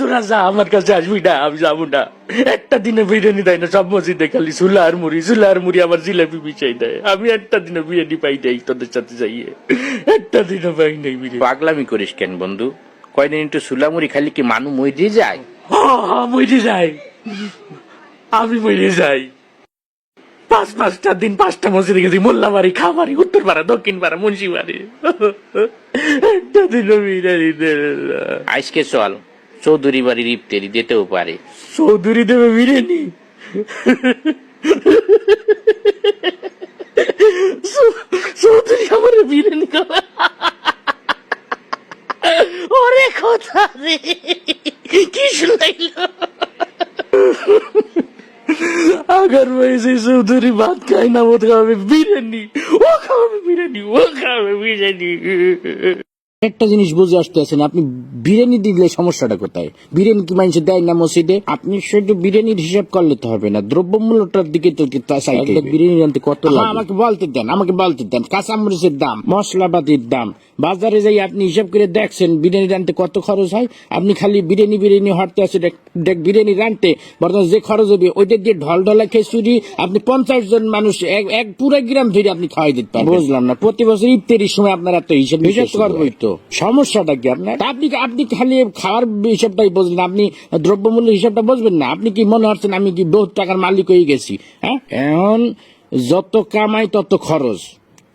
তোরা যা আমার কাছে আসবি না আমি যাব না। একটা দিনে বিরিয়ানি দেয় না সব মসজিদে খালি সুলার মুড়ি সুলার মুড়ি আমার জিলাপি বিছাই দেয়। আমি একটা দিনে বিরিয়ানি পাই নাই তোদের সাথে যাইয়ে। একটা দিনও পাই নাই বিরিয়ানি। পাগলামি করিস কেন বন্ধু? কয়দিন একটু সুলামুড়ি খালি কি মানু মরে যায়? হ্যাঁ মরে যাই আমি মরে যাই। পাঁচ পাঁচটা দিন পাঁচটা মসজিদে গেছি মোল্লাবাড়ি খামারি উত্তর পাড়া দক্ষিণ পাড়া মুন্সিবাড়ি। একটা দিনও বিরিয়ানি দেবে না। আজকে চল। চৌধুরী বাড়ি ইফতারি দিতেও পারে। চৌধুরী দেবে বিরিয়ানি? চৌধুরী আমার বিরিয়ানি খাবে। ওরে কথা রে কি শুনাইল? আগের বয়সে চৌধুরী ভাত খাই না বোধ খাবে বিরিয়ানি। ও খাবে বিরিয়ানি ও খাবে বিরিয়ানি। একটা জিনিস বুঝে আসতে আছেন আপনি বিরিয়ানি দিলে সমস্যাটা কোথায়? বিরিয়ানি কি মানুষ দেয় না মসজিদে? আপনি শুধু বিরিয়ানির হিসাব করলে তো হবে না দ্রব্যমূল্যটার দিকে তো। বিরিয়ানি আনতে কত আমাকে বলতে দেন আমাকে বলতে দেন কাঁচামরিচের দাম মশলাপাতির দাম বাজারে যাই আপনি হিসাব করে দেখছেন বিরিয়ানি রানতে কত খরচ হয় আপনি খালি বিরিয়ানি বিরিয়ানি হটতে আছে দেখ বিরিয়ানি রানতে বর্তমানে যে খরচ হবে ওইটা দিয়ে ঢল ঢলা খেসুরি আপনি পঞ্চাশ জন মানুষ এক পুরো গ্রাম ধরে আপনি খাওয়াই দিতে পারবেন। বুঝলাম না প্রতি বছর ইফতারির সময় আপনার এত হিসাব হিসাব করবোই তো। সমস্যাটা কি আপনার? আপনি আপনি খালি খাওয়ার হিসাবটাই আপনি দ্রব্যমূল্য হিসাবটা বুঝবেন না? আপনি কি মনে হচ্ছেন আমি কি বহুত টাকার মালিক হয়ে গেছি? হ্যাঁ? এখন যত কামাই তত খরচ।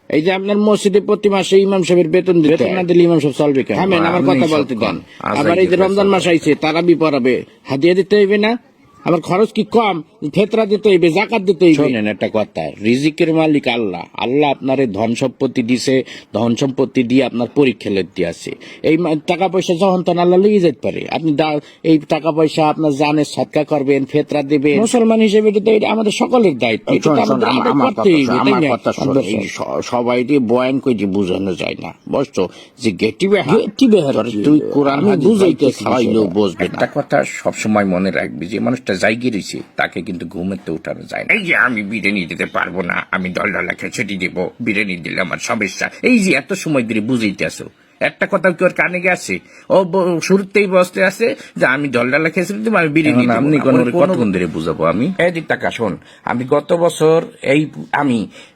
এই যে আপনার মসজিদে প্রতি মাসে ইমাম সাহেবের বেতন দিতে বেতন না দিলে ইমাম সাহেব চলবে কেন আমার কথা বলতে দেন। আবার এই যে রমজান মাস আইছে তারাবি পড়াবে। হাদিয়া দিতে হইবে না? আমার খরচ কি কম? ফেতরা দিতে হইবে জাকাত দিতে হইবে। শোনেন একটা কথা রিজিকের মালিক আল্লাহ। আল্লাহ আপনার ধন সম্পত্তি দিছে ধন সম্পত্তি দিয়ে আপনার পরীক্ষা লেতে আছে। এই টাকা পয়সা যখন তখন আল্লাহ লেগে যেতে পারে। আপনি এই টাকা পয়সা আপনার জানের সৎকা করবেন ফেতরা দেবেন। মুসলমান হিসেবে এটা তো এটা আমাদের সকলের দায়িত্ব? সবাই বয়ান কই যে বুঝানো যায় না। বুঝছ? যে গেটি বেহার। বেহার তুই কোরআন বুঝাইতে বুঝবে একটা কথা সবসময় মনে রাখবি যে মানুষটা জায়গা রয়েছে তাকে কিন্তু ঘুমাতে উঠানো যায় না। এই যে আমি বিরিয়ানি দিতে পারব না আমি দল ডলা খেছটি দেবো বিরিয়ানি দিলে আমার সমস্যা। এই যে এত সময় ধরে বুঝাইতে আসো একটা কথা কি ওর কানে গেছে ও শুরুতেই বসতে আছে যে আমি দল ডালা খেয়েছি দেবো আমি বিরিয়ানি আপনি কোন- ধরে বুঝাবো আমি? এদিক টাকা শোন আমি গত বছর এই আমি